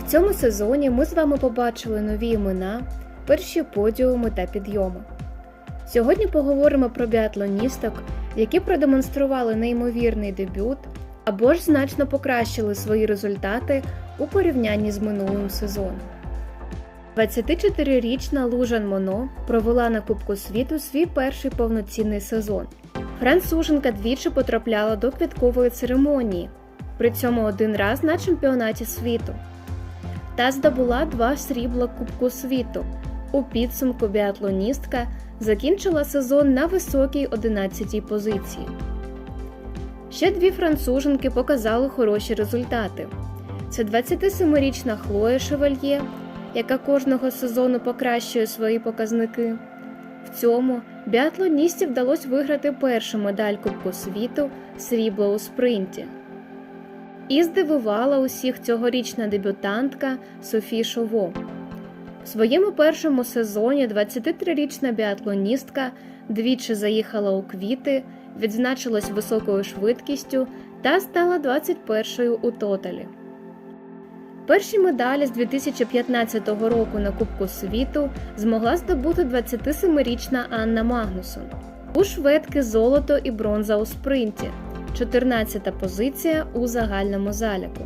В цьому сезоні ми з вами побачили нові імена, перші подіуми та підйоми. Сьогодні поговоримо про біатлоністок, які продемонстрували неймовірний дебют або ж значно покращили свої результати у порівнянні з минулим сезоном. 24-річна Лужан Моно провела на Кубку світу свій перший повноцінний сезон. Француженка двічі потрапляла до квіткової церемонії, при цьому один раз на чемпіонаті світу. Та здобула два срібла Кубку світу. У підсумку біатлоністка закінчила сезон на високій 11-й позиції. Ще дві француженки показали хороші результати. Це 27-річна Хлоя Шевельє, яка кожного сезону покращує свої показники. В цьому біатлоністі вдалося виграти першу медаль Кубку світу срібло у спринті. І здивувала усіх цьогорічна дебютантка Софі Шово. В своєму першому сезоні 23-річна біатлоністка двічі заїхала у квіти, відзначилась високою швидкістю та стала 21-ю у тоталі. Перші медалі з 2015 року на Кубку світу змогла здобути 27-річна Анна Магнусон. У шведки золото і бронза у спринті, 14-та позиція у загальному заліку.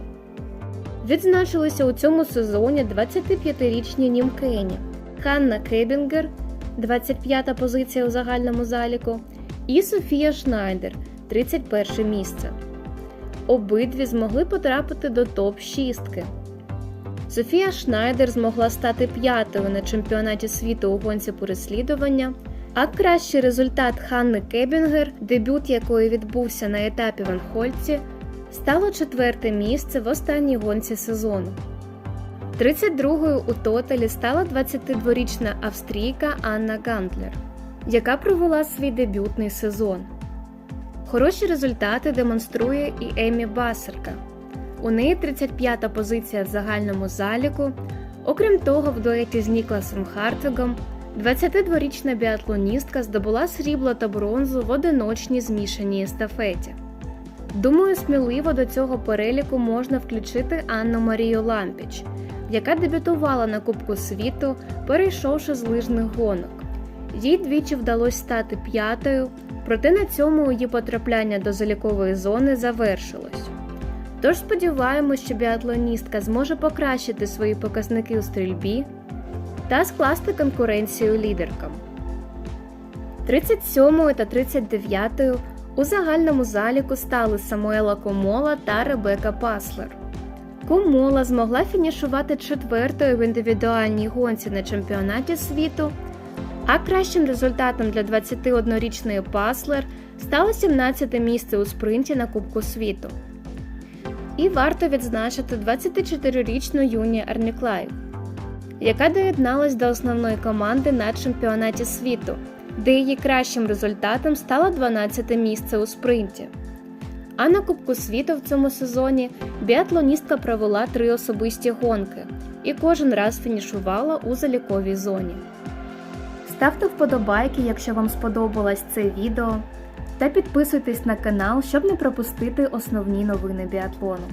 Відзначилися у цьому сезоні 25-річні німкені Ханна Кебінгер, 25-та позиція у загальному заліку, і Софія Шнайдер, 31 місце. Обидві змогли потрапити до топ-6. Софія Шнайдер змогла стати п'ятою на чемпіонаті світу у гонці переслідування, а кращий результат Ханни Кебінгер, дебют якої відбувся на етапі в Анхольці, стало четверте місце в останній гонці сезону. 32-ю у тоталі стала 22-річна австрійка Анна Гантлер, яка провела свій дебютний сезон. Хороші результати демонструє і Емі Басерка. У неї 35-та позиція в загальному заліку. Окрім того, в дуеті з Нікласом Хартвігом 22-річна біатлоністка здобула срібло та бронзу в одиночній змішаній естафеті. Думаю, сміливо до цього переліку можна включити Анну Марію Лампіч, яка дебютувала на Кубку світу, перейшовши з лижних гонок. Їй двічі вдалося стати п'ятою, проте на цьому її потрапляння до залікової зони завершилось. Тож сподіваємось, що біатлоністка зможе покращити свої показники у стрільбі та скласти конкуренцію лідеркам. 37 та 39 у загальному заліку стали Самуела Комола та Ребека Паслер. Комола змогла фінішувати четвертою в індивідуальній гонці на чемпіонаті світу, а кращим результатом для 21-річної Паслер стало 17 місце у спринті на Кубку світу. І варто відзначити 24-річну Юні Арніклай, яка доєдналась до основної команди на чемпіонаті світу, де її кращим результатом стало 12 місце у спринті. А на Кубку світу в цьому сезоні біатлоністка провела три особисті гонки і кожен раз фінішувала у заліковій зоні. Ставте вподобайки, якщо вам сподобалось це відео, та підписуйтесь на канал, щоб не пропустити основні новини біатлону.